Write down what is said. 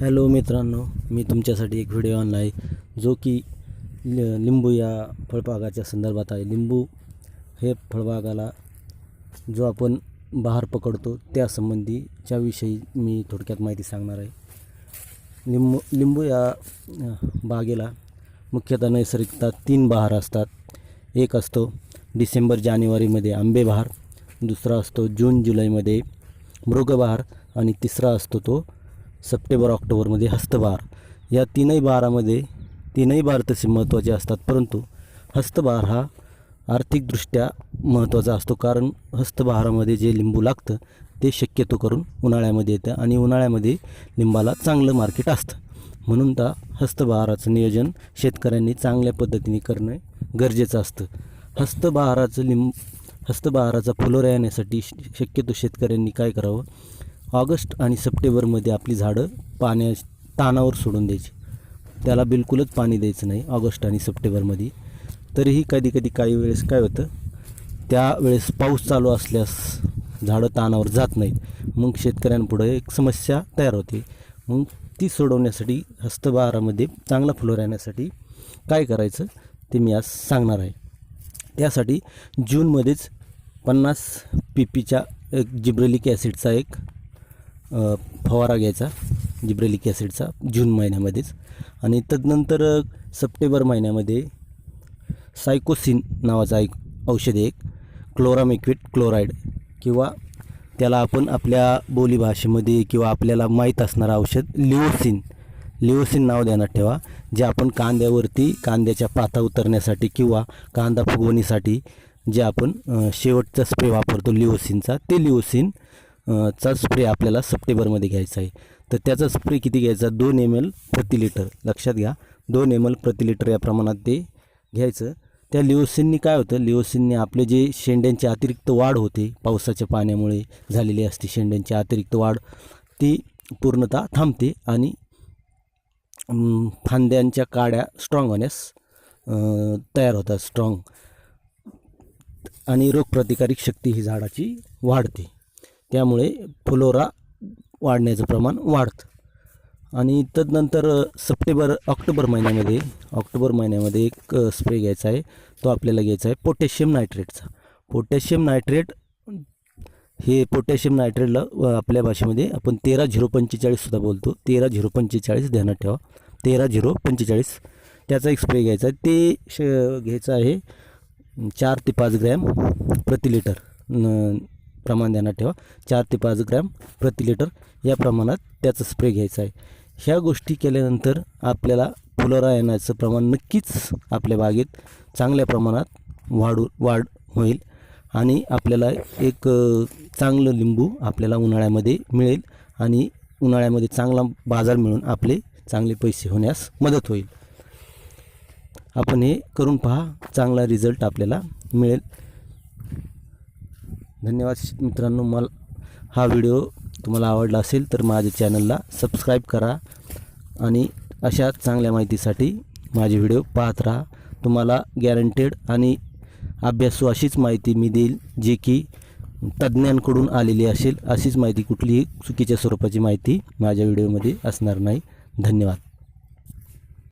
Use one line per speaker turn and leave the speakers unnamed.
Hello मित्रांनो मी तुमच्यासाठी एक व्हिडिओ आणला आहे जो की लिंबू या फळबागाच्या संदर्भात आहे. लिंबू हे फळबागाला जो आपण बहार पकडतो त्यासंबंधीच्या विषयी मी थोडक्यात माहिती सांगणार आहे. लिंबू लिंबू या बागेला मुख्यतः नैसर्गिकता तीन बहार असतात. एक असतो डिसेंबर जानेवारीमध्ये आंबे बहार दुसरा असतो जून जुलैमध्ये मृगबहार आणि तिसरा असतो तो सप्टेंबर ऑक्टोबरमध्ये हस्तभार. या तीनही बारामध्ये तीनही बार तसे महत्त्वाचे असतात परंतु हस्तभार हा आर्थिकदृष्ट्या महत्त्वाचा असतो कारण हस्तबहारामध्ये जे लिंबू लागतं ते शक्यतो करून उन्हाळ्यामध्ये येतं आणि उन्हाळ्यामध्ये लिंबाला चांगलं मार्केट असतं. म्हणून त्या हस्तबहाराचं नियोजन शेतकऱ्यांनी चांगल्या पद्धतीने करणं गरजेचं असतं. हस्तबहाराचं लिंब हस्तबहाराचा फुलोरा येण्यासाठी श- शक्यतो शेतकऱ्यांनी काय करावं? ऑगस्ट आणि सप्टेंबरमध्ये आपली झाडं पाण्या तानावर सोडून द्यायची. त्याला बिलकुलच पाणी द्यायचं नाही ऑगस्ट आणि सप्टेंबरमध्ये. तरीही कधी कधी काही वेळेस काय होतं त्यावेळेस पाऊस चालू असल्यास झाडं तानावर जात नाहीत. मग शेतकऱ्यांपुढं एक समस्या तयार होते. मग ती सोडवण्यासाठी हस्तबहारामध्ये चांगला फ्लो राहण्यासाठी काय करायचं ते मी आज सांगणार आहे. त्यासाठी जूनमध्येच पन्नास पी पीच्या एक जिब्रेलिक ॲसिडचा एक फवारा घ्यायचा जिब्रेलिक ॲसिडचा जून महिन्यामध्येच. आणि तदनंतर सप्टेंबर महिन्यामध्ये सायकोसिन नावाचा एक औषध आहे एक क्लोरामेक्विट क्लोराईड किंवा त्याला आपण आपल्या बोलीभाषेमध्ये किंवा आपल्याला माहीत असणारं औषध लिओसिन. लिओसिन नाव ध्यानात ठेवा जे आपण कांद्यावरती कांद्याच्या पाता उतरण्यासाठी किंवा कांदा फुगवणीसाठी जे आपण शेवटचा स्प्रे वापरतो लिओसिनचा ते लिओसिन चा स्प्रे आपल्याला सप्टेंबरमध्ये घ्यायचा आहे. तर त्याचा स्प्रे किती घ्यायचा? दोन एम एल प्रति लिटर लक्षात घ्या. दोन एम एल प्रति लिटर या प्रमाणात ते घ्यायचं. त्या लिओसिननी काय होतं? लिओसिनने आपले जे शेंड्यांची अतिरिक्त वाढ होते पावसाच्या पाण्यामुळे झालेली असते शेंड्यांची अतिरिक्त वाढ ती पूर्णतः थांबते आणि फांद्यांच्या काड्या स्ट्रॉंग होण्यास तयार होतात स्ट्रॉंग आणि रोगप्रतिकारक शक्ती ही झाडाची वाढते. त्यामुळे फुलोरा वाढण्याचं प्रमाण वाढतं. आणि तदनंतर सप्टेंबर ऑक्टोबर महिन्यामध्ये ऑक्टोबर महिन्यामध्ये एक स्प्रे घ्यायचा आहे. तो आपल्याला घ्यायचा आहे पोटॅशियम नायट्रेटचा. पोटॅशियम नायट्रेट हे पोटॅशियम नायट्रेटला आपल्या भाषेमध्ये आपण तेरा झिरो पंचेचाळीससुद्धा बोलतो. तेरा झिरो पंचेचाळीस ध्यानात ठेवा. तेरा झिरो पंचेचाळीस. त्याचा एक स्प्रे घ्यायचा आहे. ते श घ्यायचं आहे चार ते पाच ग्रॅम प्रति लिटर न प्रमाण ध्यानात ठेवा. चार ते पाच ग्रॅम प्रति लिटर या प्रमाणात त्याचा स्प्रे घ्यायचा आहे. ह्या गोष्टी केल्यानंतर आपल्याला फुलोरा येण्याचं प्रमाण नक्कीच आपल्या बागेत चांगल्या प्रमाणात वाढू वाढ होईल आणि आपल्याला एक चांगलं लिंबू आपल्याला उन्हाळ्यामध्ये मिळेल आणि उन्हाळ्यामध्ये चांगला बाजार मिळून आपले चांगले पैसे होण्यास मदत होईल. आपण हे करून पहा चांगला रिझल्ट आपल्याला मिळेल. धन्यवाद मित्रांनो मला हा व्हिडिओ तुम्हाला आवडला असेल तर माझ्या चॅनलला सबस्क्राईब करा आणि अशा चांगल्या माहितीसाठी माझे व्हिडिओ पाहत राहा. तुम्हाला गॅरंटेड आणि अभ्यासू अशीच माहिती मी देईल जे की तज्ज्ञांकडून आलेली असेल अशीच माहिती कुठलीही चुकीच्या स्वरूपाची माहिती माझ्या व्हिडिओमध्ये असणार नाही. धन्यवाद.